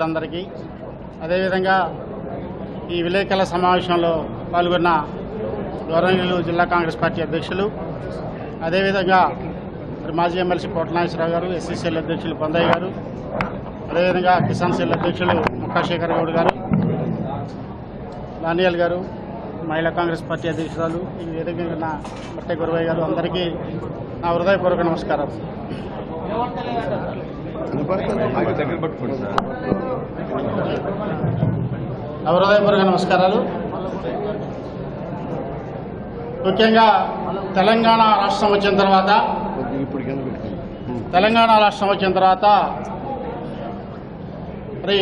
మిత్రులందరికీ. అదేవిధంగా ఈ విలేకరుల సమావేశంలో పాల్గొన్న గౌరవనీయులు జిల్లా కాంగ్రెస్ పార్టీ అధ్యక్షులు అదేవిధంగా మరి మాజీ ఎమ్మెల్సీ కోటనాగేశ్వరరావు గారు ఎస్సీసీఎల్ అధ్యక్షులు పొందయ్య గారు అదేవిధంగా కిసాన్ సెల్ అధ్యక్షులు ముక్కాశేఖర్ గౌడ్ గారు దానియాల్ గారు మహిళా కాంగ్రెస్ పార్టీ అధ్యక్షురాలు ఈ వేదిక నా ఉన్న బట్టే గురవయ్య గారు అందరికీ నా హృదయపూర్వక నమస్కారం హృదయపూర్వక నమస్కారాలు. ముఖ్యంగా తెలంగాణ రాష్ట్రం వచ్చిన తర్వాత తెలంగాణ రాష్ట్రం వచ్చిన తర్వాత మరి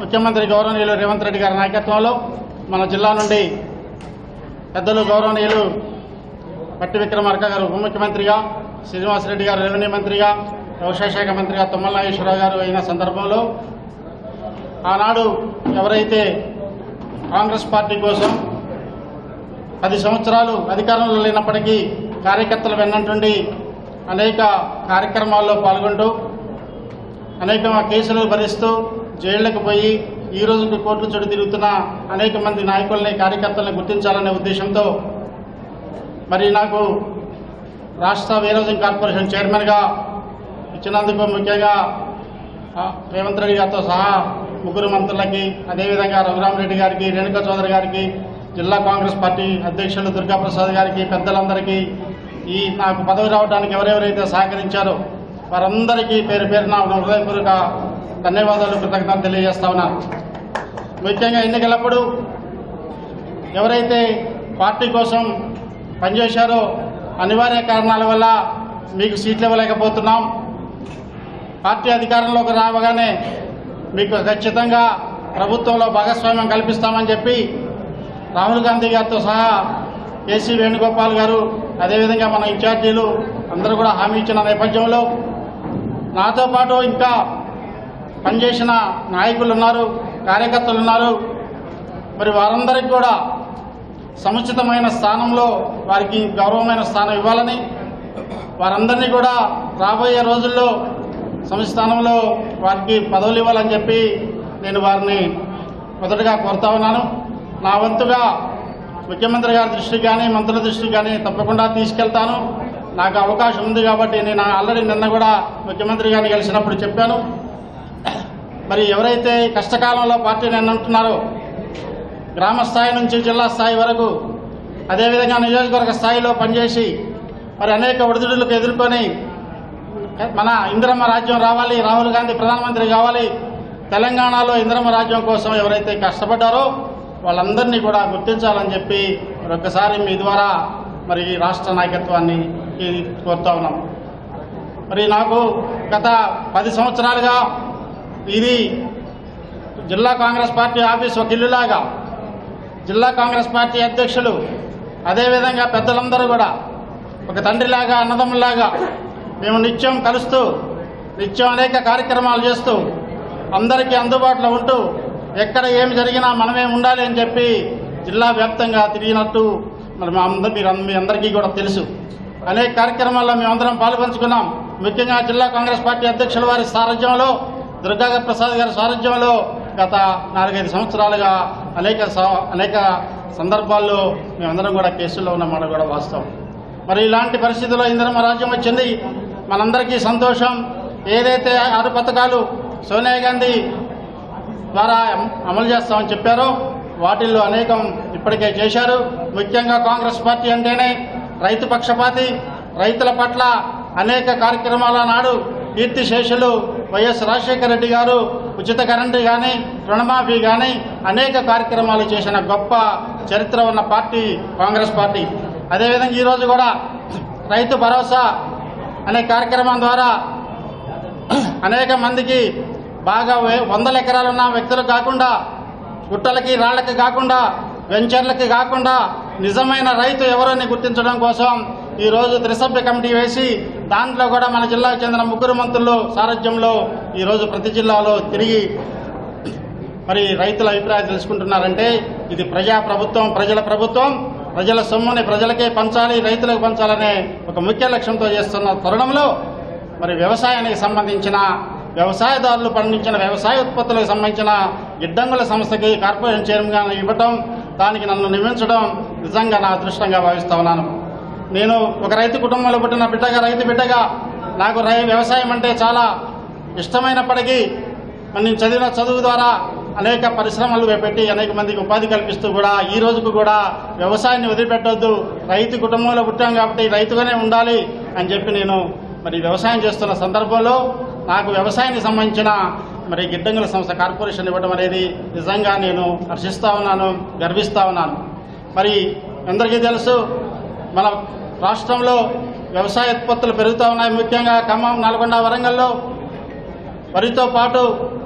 ముఖ్యమంత్రి గౌరవనీయులు రేవంత్ రెడ్డి గారి నాయకత్వంలో మన జిల్లా నుండి పెద్దలు గౌరవనీయులు పట్టి విక్రమార్క గారు ఉప ముఖ్యమంత్రిగా శ్రీనివాసరెడ్డి గారు రెవెన్యూ మంత్రిగా వ్యవసాయ శాఖ మంత్రిగా తుమ్మల నాగేశ్వరరావు గారు అయిన సందర్భంలో ఆనాడు ఎవరైతే కాంగ్రెస్ పార్టీ కోసం పది సంవత్సరాలు అధికారంలో లేనప్పటికీ కార్యకర్తలు వెన్నంటుండి అనేక కార్యక్రమాల్లో పాల్గొంటూ అనేక కేసులు భరిస్తూ జైళ్ళకు పోయి ఈ రోజుకి కోర్టు చుట్టూ తిరుగుతున్న అనేక మంది నాయకుల్ని కార్యకర్తలను గుర్తించాలనే ఉద్దేశంతో మరి నాకు రాష్ట్ర వీరోజన్ కార్పొరేషన్ చైర్మన్గా ఇచ్చినందుకు ముఖ్యంగా రేవంత్ రెడ్డి గారితో సహా ముగ్గురు మంత్రులకి అదేవిధంగా రఘురామరెడ్డి గారికి రేణుకా చౌదరి గారికి జిల్లా కాంగ్రెస్ పార్టీ అధ్యక్షులు దుర్గాప్రసాద్ గారికి పెద్దలందరికీ ఈ నాకు పదవి రావడానికి ఎవరెవరైతే సహకరించారో వారందరికీ పేరు పేరున నా హృదయపూర్వక ధన్యవాదాలు కృతజ్ఞతలు తెలియజేస్తా ఉన్నాను ముఖ్యంగా ఎన్నికలప్పుడు ఎవరైతే పార్టీ కోసం పనిచేశారో అనివార్య కారణాల వల్ల మీకు సీట్లు ఇవ్వలేకపోతున్నాం. పార్టీ అధికారంలోకి రావగానే మీకు ఖచ్చితంగా ప్రభుత్వంలో భాగస్వామ్యం కల్పిస్తామని చెప్పి రాహుల్ గాంధీ గారితో సహా కేసీ వేణుగోపాల్ గారు అదేవిధంగా మన ఇన్ఛార్జీలు అందరూ కూడా హామీ ఇచ్చిన నేపథ్యంలో నాతో పాటు ఇంకా పనిచేసిన నాయకులు ఉన్నారు కార్యకర్తలు ఉన్నారు. మరి వారందరికీ కూడా సముచితమైన స్థానంలో వారికి గౌరవమైన స్థానం ఇవ్వాలని వారందరినీ కూడా రాబోయే రోజుల్లో సంస్థానంలో వారికి పదవులు ఇవ్వాలని చెప్పి నేను వారిని మొదటగా కోరుతా ఉన్నాను. నా వంతుగా ముఖ్యమంత్రి గారి దృష్టికి కానీ మంత్రుల దృష్టికి కానీ తప్పకుండా తీసుకెళ్తాను. నాకు అవకాశం ఉంది కాబట్టి నేను ఆల్రెడీ నిన్న కూడా ముఖ్యమంత్రి గారిని కలిసినప్పుడు చెప్పాను. మరి ఎవరైతే కష్టకాలంలో పార్టీని ఎన్నంటున్నారో గ్రామ స్థాయి నుంచి జిల్లా స్థాయి వరకు అదేవిధంగా నియోజకవర్గ స్థాయిలో పనిచేసి మరి అనేక ఒడిదుడులకు ఎదుర్కొని మన ఇందిరమ్మ రాజ్యం రావాలి రాహుల్ గాంధీ ప్రధానమంత్రి కావాలి తెలంగాణలో ఇందిరమ్మ రాజ్యం కోసం ఎవరైతే కష్టపడ్డారో వాళ్ళందరినీ కూడా గుర్తించాలని చెప్పి మరొకసారి మీ ద్వారా మరి రాష్ట్ర నాయకత్వాన్ని కోరుతా ఉన్నాం. మరి నాకు గత పది సంవత్సరాలుగా ఇది జిల్లా కాంగ్రెస్ పార్టీ ఆఫీస్ ఒక ఇల్లులాగా జిల్లా కాంగ్రెస్ పార్టీ అధ్యక్షులు అదేవిధంగా పెద్దలందరూ కూడా ఒక తండ్రిలాగా అన్నదమ్ములాగా మేము నిత్యం కలుస్తూ నిత్యం అనేక కార్యక్రమాలు చేస్తూ అందరికీ అందుబాటులో ఉంటూ ఎక్కడ ఏమి జరిగినా మనమే ఉండాలి అని చెప్పి జిల్లా వ్యాప్తంగా తిరిగినట్టు మరి మా మీరు మీ అందరికీ కూడా తెలుసు. అనేక కార్యక్రమాల్లో మేమందరం పాల్పంచుకున్నాం. ముఖ్యంగా జిల్లా కాంగ్రెస్ పార్టీ అధ్యక్షుల వారి సారథ్యంలో దుర్గా ప్రసాద్ గారి సారథ్యంలో గత నాలుగైదు సంవత్సరాలుగా అనేక స- అనేక సందర్భాల్లో మేమందరం కూడా కేసుల్లో ఉన్నమాట కూడా వాస్తవం. మరి ఇలాంటి పరిస్థితుల్లో ఇందిరమ్మ రాజ్యం వచ్చింది మనందరికీ సంతోషం. ఏదైతే ఆరు పథకాలు సోనియా గాంధీ ద్వారా అమలు చేస్తామని చెప్పారో వాటిల్లో అనేకం ఇప్పటికే చేశారు. ముఖ్యంగా కాంగ్రెస్ పార్టీ అంటేనే రైతు పక్షపాతి. రైతుల పట్ల అనేక కార్యక్రమాల నాడు కీర్తిశేషులు వైఎస్ రాజశేఖర రెడ్డి గారు ఉచిత కరెంటు కానీ రుణమాఫీ కానీ అనేక కార్యక్రమాలు చేసిన గొప్ప చరిత్ర ఉన్న పార్టీ కాంగ్రెస్ పార్టీ. అదేవిధంగా ఈరోజు కూడా రైతు భరోసా అనే కార్యక్రమం ద్వారా అనేక మందికి బాగా వందల ఎకరాలు ఉన్న వ్యక్తులు కాకుండా గుట్టలకి రాళ్ళకి కాకుండా వెంచర్లకి కాకుండా నిజమైన రైతు ఎవరని గుర్తించడం కోసం ఈరోజు త్రిసభ్య కమిటీ వేసి దాంట్లో కూడా మన జిల్లాకు చెందిన ముగ్గురు మంత్రులు సారథ్యంలో ఈరోజు ప్రతి జిల్లాలో తిరిగి మరి రైతుల అభిప్రాయం తెలుసుకుంటున్నారంటే ఇది ప్రజా ప్రభుత్వం ప్రజల ప్రభుత్వం ప్రజల సొమ్ముని ప్రజలకే పంచాలి రైతులకు పంచాలనే ఒక ముఖ్య లక్ష్యంతో చేస్తున్న తరుణంలో మరి వ్యవసాయానికి సంబంధించిన వ్యవసాయదారులు పండించిన వ్యవసాయ ఉత్పత్తులకు సంబంధించిన గిడ్డంగుల సంస్థకి కార్పొరేషన్ చైర్మన్గా ఇవ్వటం దానికి నన్ను నియమించడం నిజంగా నా అదృష్టంగా భావిస్తా ఉన్నాను. నేను ఒక రైతు కుటుంబంలో పుట్టిన బిడ్డగా రైతు బిడ్డగా నాకు రై వ్యవసాయం అంటే చాలా ఇష్టమైనప్పటికీ నేను చదివిన చదువు ద్వారా అనేక పరిశ్రమలు పెట్టి అనేక మందికి ఉపాధి కల్పిస్తూ కూడా ఈ రోజుకు కూడా వ్యవసాయాన్ని వదిలిపెట్టొద్దు. రైతు కుటుంబంలో పుట్టాం కాబట్టి రైతుగానే ఉండాలి అని చెప్పి నేను మరి వ్యవసాయం చేస్తున్న సందర్భంలో నాకు వ్యవసాయానికి సంబంధించిన మరి గిడ్డంగుల సంస్థ కార్పొరేషన్ ఇవ్వడం అనేది నిజంగా నేను హర్షిస్తూ ఉన్నాను గర్విస్తూ ఉన్నాను. మరి అందరికీ తెలుసు మన రాష్ట్రంలో వ్యవసాయ ఉత్పత్తులు పెరుగుతూ ఉన్నాయి. ముఖ్యంగా ఖమ్మం నల్గొండ వరంగల్లో. వరితో పాటు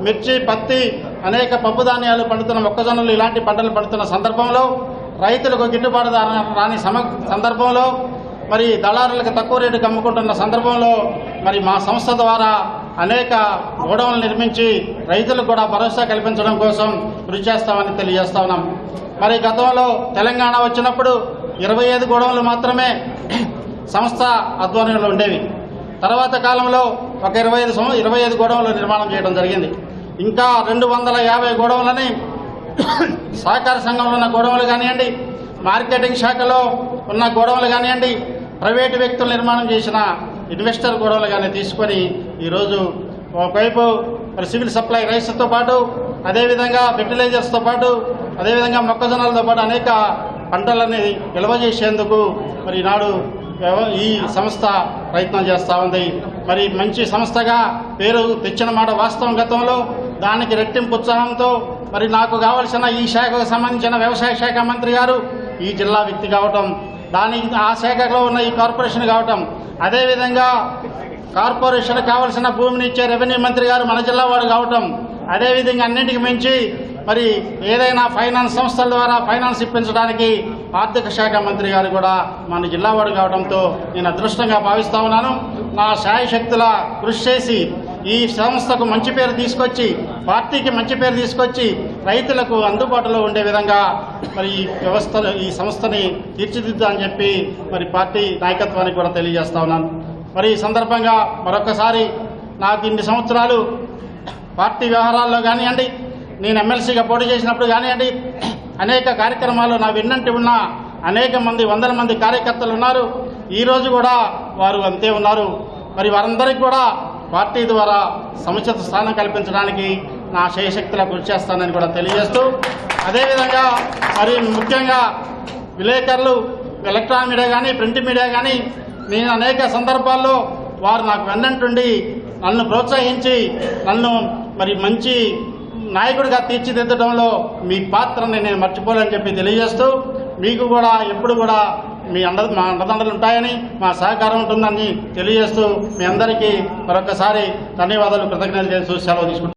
మిర్చి పత్తి అనేక పప్పు ధాన్యాలు పండుతున్న మొక్కజొన్నలు ఇలాంటి పంటలు పండుతున్న సందర్భంలో రైతులకు గిట్టుబాటు రాని సమ సందర్భంలో మరి దళారులకు తక్కువ రేటుకి అమ్ముకుంటున్న సందర్భంలో మరి మా సంస్థ ద్వారా అనేక గోడౌన్లు నిర్మించి రైతులకు కూడా భరోసా కల్పించడం కోసం కృషి చేస్తామని తెలియజేస్తా ఉన్నాం. మరి గతంలో తెలంగాణ వచ్చినప్పుడు ఇరవై ఐదు గొడవలు మాత్రమే సంస్థ ఆధ్వర్యంలో ఉండేవి. తర్వాత కాలంలో ఒక ఇరవై ఐదు సంవ ఇరవై ఐదు గొడవలు నిర్మాణం చేయడం జరిగింది. ఇంకా రెండు వందల యాభై గొడవలని సహకార సంఘంలో ఉన్న గొడవలు కానివ్వండి మార్కెటింగ్ శాఖలో ఉన్న గొడవలు కానివ్వండి ప్రైవేటు వ్యక్తులు నిర్మాణం చేసిన ఇన్వెస్టర్ గొడవలు కానీ తీసుకొని ఈరోజు ఒకవైపు మరి సివిల్ సప్లై రైస్తో పాటు అదేవిధంగా ఫెర్టిలైజర్స్తో పాటు అదేవిధంగా మొక్కజొన్నలతో పాటు అనేక పంటలని నిల్వ చేసేందుకు మరి ఈనాడు వ్యవ- ఈ సంస్థ ప్రయత్నం చేస్తూ ఉంది. మరి మంచి సంస్థగా పేరు తెచ్చిన మాట వాస్తవం గతంలో దానికి రెట్టింపు ఉత్సాహంతో మరి నాకు కావలసిన ఈ శాఖకు సంబంధించిన వ్యవసాయ శాఖ మంత్రి గారు ఈ జిల్లా వ్యక్తి కావటం దానికి ఆ శాఖలో ఉన్న ఈ కార్పొరేషన్ కావటం అదేవిధంగా కార్పొరేషన్ కావలసిన భూమిని ఇచ్చే రెవెన్యూ మంత్రి గారు మన జిల్లా వాడు కావటం అదేవిధంగా అన్నింటికి మించి మరి ఏదైనా ఫైనాన్స్ సంస్థల ద్వారా ఫైనాన్స్ ఇప్పించడానికి ఆర్థిక శాఖ మంత్రి గారు కూడా మన జిల్లా వాడు కావడంతో నేను అదృష్టంగా భావిస్తా ఉన్నాను. నా శాయశక్తుల కృషి చేసి ఈ సంస్థకు మంచి పేరు తీసుకొచ్చి పార్టీకి మంచి పేరు తీసుకొచ్చి రైతులకు అందుబాటులో ఉండే విధంగా మరి ఈ వ్యవస్థ ఈ సంస్థని తీర్చిదిద్దామని చెప్పి మరి పార్టీ నాయకత్వానికి కూడా తెలియజేస్తా ఉన్నాను. మరి ఈ సందర్భంగా మరొకసారి నాకు ఇన్ని సంవత్సరాలు పార్టీ వ్యవహారాల్లో కానివ్వండి నేను ఎమ్మెల్సీగా పోటీ చేసినప్పుడు కానివ్వండి అనేక కార్యక్రమాలు నా విన్నంటి ఉన్న అనేక మంది వందల మంది కార్యకర్తలు ఉన్నారు. ఈరోజు కూడా వారు అంతే ఉన్నారు. మరి వారందరికీ కూడా పార్టీ ద్వారా సముచిత స్థానం కల్పించడానికి నా శయశక్తిలా కృషి చేస్తానని కూడా తెలియజేస్తూ అదేవిధంగా మరి ముఖ్యంగా విలేకరులు ఎలక్ట్రానిక్ మీడియా కానీ ప్రింట్ మీడియా కానీ నేను అనేక సందర్భాల్లో వారు నాకు వెన్నంటుండి నన్ను ప్రోత్సహించి నన్ను మరి మంచి నాయకుడిగా తీర్చిదిద్దడంలో మీ పాత్రని నేను మర్చిపోలేని చెప్పి తెలియజేస్తూ మీకు కూడా ఎప్పుడు కూడా మీ అండ మా అండదండలు ఉంటాయని మా సహకారం ఉంటుందని తెలియజేస్తూ మీ అందరికీ మరొకసారి ధన్యవాదాలు కృతజ్ఞతలు చేస్తూ సెలవు తీసుకుంటాను